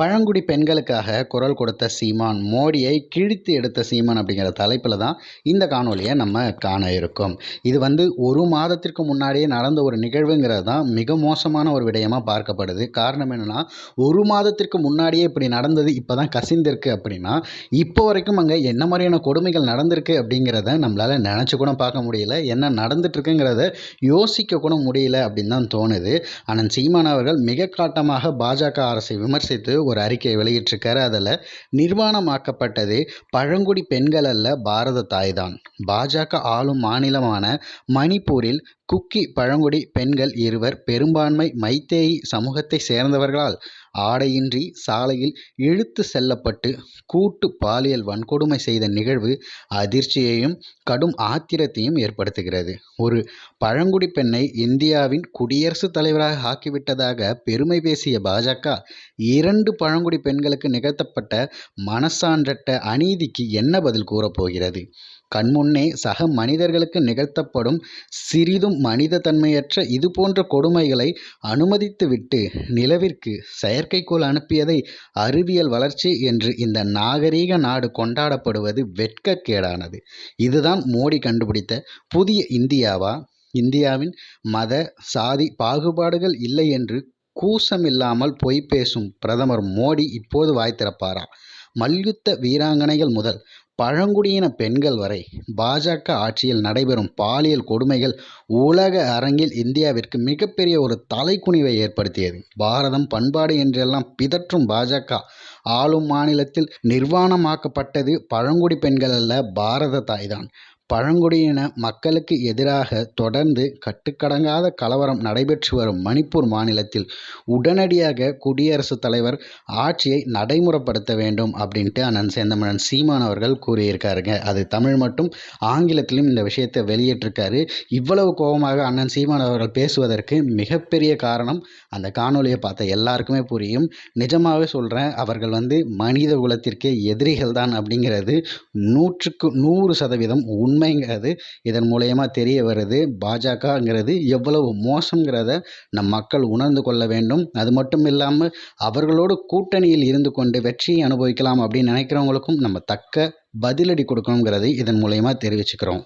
பழங்குடி பெண்களுக்காக குரல் கொடுத்த சீமான் மோடியை கிழித்து எடுத்த சீமான் அப்படிங்கிற தலைப்பில் தான் இந்த காணொலியை நம்ம காண இருக்கோம். இது வந்து ஒரு மாதத்திற்கு முன்னாடியே நடந்த ஒரு நிகழ்வுங்கிறது தான் மிக மோசமான ஒரு விடயமாக பார்க்கப்படுது. காரணம் என்னென்னா ஒரு மாதத்திற்கு முன்னாடியே இப்படி நடந்தது இப்போ தான் கசிந்திருக்கு அப்படின்னா இப்போ வரைக்கும் அங்கே என்ன மாதிரியான கொடுமைகள் நடந்திருக்கு அப்படிங்கிறத நம்மளால் நினச்சி கூட பார்க்க முடியல. என்ன நடந்துட்டுருக்குங்கிறத யோசிக்க கூட முடியல அப்படின்னு தான் தோணுது. ஆனால் சீமான் அவர்கள் மிக காட்டமாக பாஜக அரசை விமர்சித்து ஒரு அறிக்கையை வெளியிட்டிருக்காரு. அதில் நிர்வாணமாக்கப்பட்டது பழங்குடி பெண்கள் அல்ல பாரத தாய்தான் பாஜக ஆளும் மாநிலமான மணிப்பூரில் குக்கி பழங்குடி பெண்கள் இருவர் பெரும்பான்மை மைத்தேயி சமூகத்தை சேர்ந்தவர்களால் ஆடையின்றி சாலையில் இழுத்து செல்லப்பட்டு கூட்டு பாலியல் வன்கொடுமை செய்த நிகழ்வு அதிர்ச்சியையும் கடும் ஆத்திரத்தையும் ஏற்படுத்துகிறது. ஒரு பழங்குடி பெண்ணை இந்தியாவின் குடியரசுத் தலைவராக ஆக்கிவிட்டதாக பெருமை பேசிய பாஜக இரண்டு பழங்குடி பெண்களுக்கு நிகழ்த்தப்பட்ட மனசான்றட்ட அநீதிக்கு என்ன பதில் கூறப்போகிறது கண்முன்னே சக மனிதர்களுக்கு நிகழ்த்தப்படும் சிறிதும் மனித தன்மையற்ற இது போன்ற கொடுமைகளை அனுமதித்துவிட்டு நிலவிற்கு செயற்கைக்கோள் அனுப்பியதை அறிவியல் வளர்ச்சி என்று இந்த நாகரீக நாடு கொண்டாடப்படுவது வெட்கக்கேடானது. இதுதான் மோடி கண்டுபிடித்த புதிய இந்தியாவா? இந்தியாவின் மத சாதி பாகுபாடுகள் இல்லை என்று கூசமில்லாமல் பொய் பேசும் பிரதமர் மோடி இப்போது வாய் திறப்பாரா? மல்யுத்த வீராங்கனைகள் முதல் பழங்குடியின பெண்கள் வரை பாஜக ஆட்சியில் நடைபெறும் பாலியல் கொடுமைகள் உலக அரங்கில் இந்தியாவிற்கு மிகப்பெரிய ஒரு தலைக்குனிவை ஏற்படுத்தியது. பாரதம் பண்பாடு என்றெல்லாம் பிதற்றும் பாஜக ஆளும் மாநிலத்தில் நிர்வாணமாக்கப்பட்டது பழங்குடி பெண்கள் அல்ல பாரத தாய்தான் பழங்குடியின மக்களுக்கு எதிராக தொடர்ந்து கட்டுக்கடங்காத கலவரம் நடைபெற்று வரும் மணிப்பூர் மாநிலத்தில் உடனடியாக குடியரசுத் தலைவர் ஆட்சியை நடைமுறைப்படுத்த வேண்டும் அப்படின்ட்டு அண்ணன் சேந்தமணன் சீமான் அவர்கள் கூறியிருக்காருங்க. அது தமிழ் மட்டும் ஆங்கிலத்திலும் இந்த விஷயத்தை வெளியிட்டிருக்காரு. இவ்வளவு கோபமாக அண்ணன் சீமான் அவர்கள் பேசுவதற்கு மிகப்பெரிய காரணம் அந்த காணொலியை பார்த்த எல்லாருக்குமே புரியும். நிஜமாகவே சொல்கிறேன் அவர்கள் வந்து மனித குலத்திற்கே எதிரிகள் தான் அப்படிங்கிறது நூற்றுக்கு நூறு சதவீதம் உண்மை உண்மைங்கிறது இதன் மூலயமா தெரிய வருது. பாஜகங்கிறது எவ்வளவு மோசங்கிறத நம் மக்கள் உணர்ந்து கொள்ள வேண்டும். அது மட்டும் இல்லாமல் அவர்களோடு கூட்டணியில் இருந்து கொண்டு வெற்றியை அனுபவிக்கலாம் அப்படின்னு நினைக்கிறவங்களுக்கும் நம்ம தக்க பதிலடி கொடுக்கணுங்கிறதை இதன் மூலயமா தெரிவிச்சுக்கிறோம்.